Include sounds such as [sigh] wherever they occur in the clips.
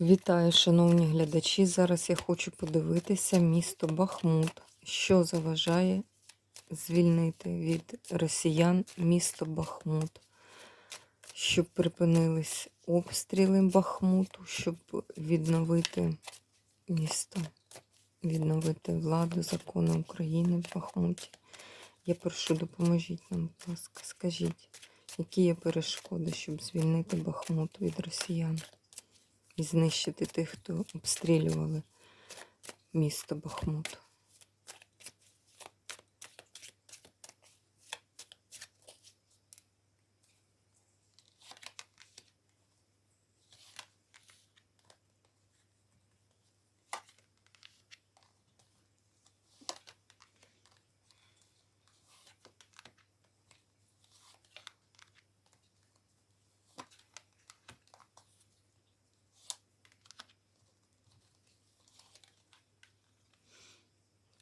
Вітаю, шановні глядачі. Зараз я хочу подивитися місто Бахмут, що заважає звільнити від росіян місто Бахмут, щоб припинились обстріли Бахмуту, щоб відновити місто, відновити владу, закони України в Бахмуті. Я прошу, допоможіть нам, будь ласка, скажіть, які є перешкоди, щоб звільнити Бахмут від росіян? І знищити тих, хто обстрілювали місто Бахмут.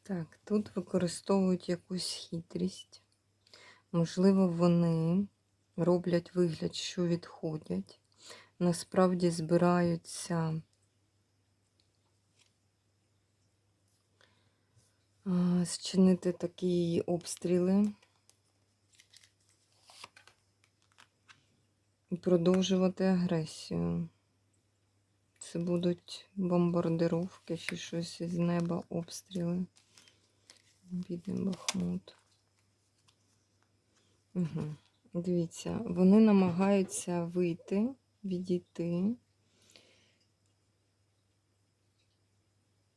Так, тут використовують якусь хитрість. Можливо, вони роблять вигляд, що відходять. Насправді збираються зчинити такі обстріли і продовжувати агресію. Це будуть бомбардировки чи щось із неба обстріли. Бідний Бахмут. Угу. Дивіться, вони намагаються вийти, відійти,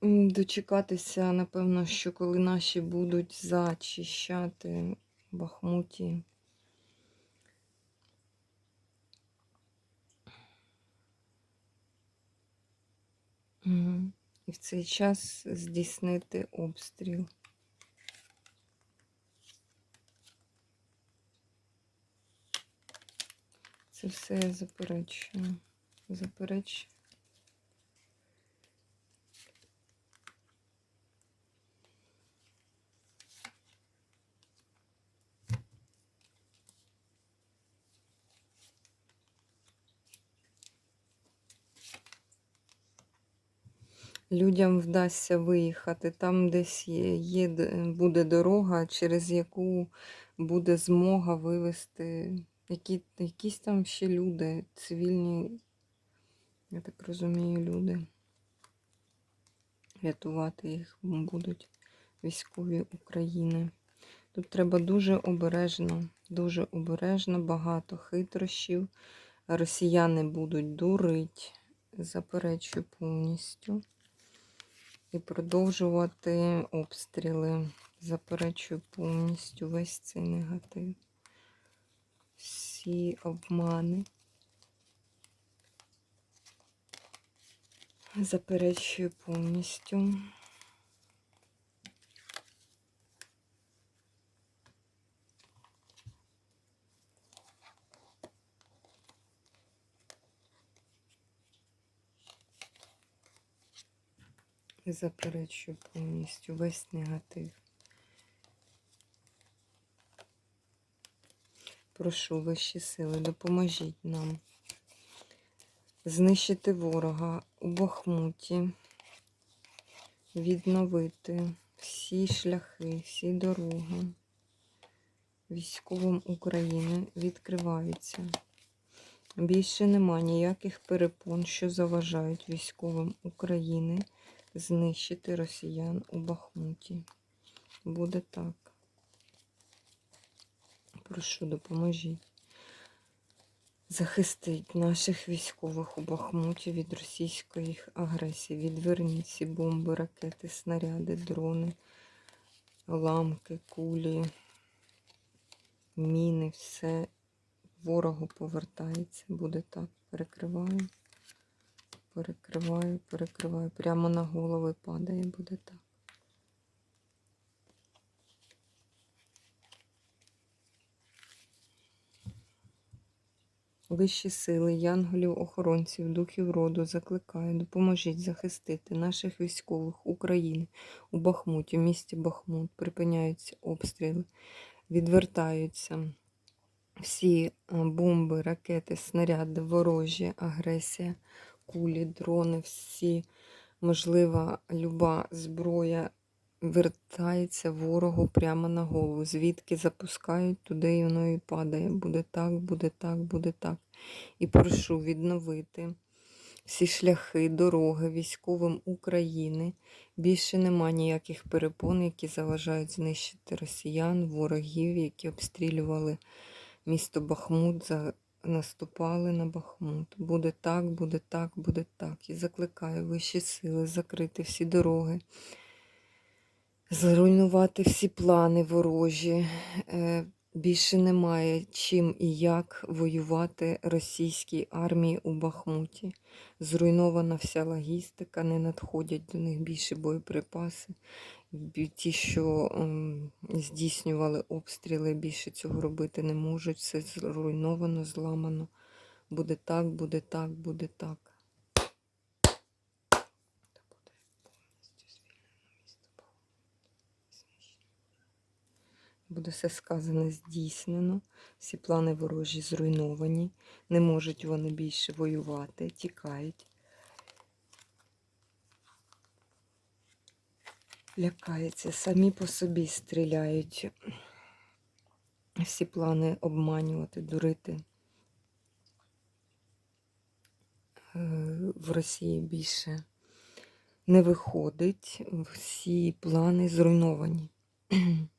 дочекатися, напевно, що коли наші будуть зачищати Бахмуті. Угу. І в цей час здійснити обстріл. Це все я заперечую. Заперечую. Людям вдасться виїхати. Там десь є, є буде дорога, через яку буде змога вивезти які, якісь там ще люди, цивільні, я так розумію, люди. Рятувати їх будуть військові України. Тут треба дуже обережно, дуже обережно, багато хитрощів. Росіяни будуть дурить, заперечую повністю. І продовжувати обстріли. Заперечую повністю весь цей негатив всі обмани. Заперечую повністю. Заперечую повністю весь негатив. Прошу вищі сили, допоможіть нам знищити ворога у Бахмуті, відновити всі шляхи, всі дороги. Військовим України відкриваються. Більше нема ніяких перепон, що заважають військовим України знищити росіян у Бахмуті. Буде так. Прошу, допоможіть. Захистить наших військових у Бахмуті від російської агресії. Відверніть ці бомби, ракети, снаряди, дрони, ламки, кулі, міни, все ворогу повертається. Буде так. Перекриваю, перекриваю, перекриваю. Прямо на голови падає, буде так. Вищі сили, янголів, охоронців, духів роду закликаю, допоможіть захистити наших військових України у Бахмуті, в місті Бахмут. Припиняються обстріли, відвертаються всі бомби, ракети, снаряди, ворожі, агресія, кулі, дрони, всі можлива люба зброя вертається ворогу прямо на голову. Звідки запускають, туди і воно і падає. Буде так, буде так, буде так. І прошу відновити всі шляхи, дороги військовим України. Більше нема ніяких перепон, які заважають знищити росіян, ворогів, які обстрілювали місто Бахмут, наступали на Бахмут. Буде так, буде так, буде так. І закликаю вищі сили закрити всі дороги, зруйнувати всі плани ворожі. Е, Більше немає чим і як воювати російській армії у Бахмуті. Зруйнована вся логістика, не надходять до них більше боєприпаси. Ті, що здійснювали обстріли, більше цього робити не можуть. Все зруйновано, зламано. Буде так, буде так, буде так. Та буде повністю звільнено місто Бахмут. Знищено. Буде все сказане здійснено. Всі плани ворожі зруйновані. Не можуть вони більше воювати, тікають. Лякаються, самі по собі стріляють. Всі плани обманювати, дурити. Е, В Росії більше не виходить. Всі плани зруйновані. [clears throat]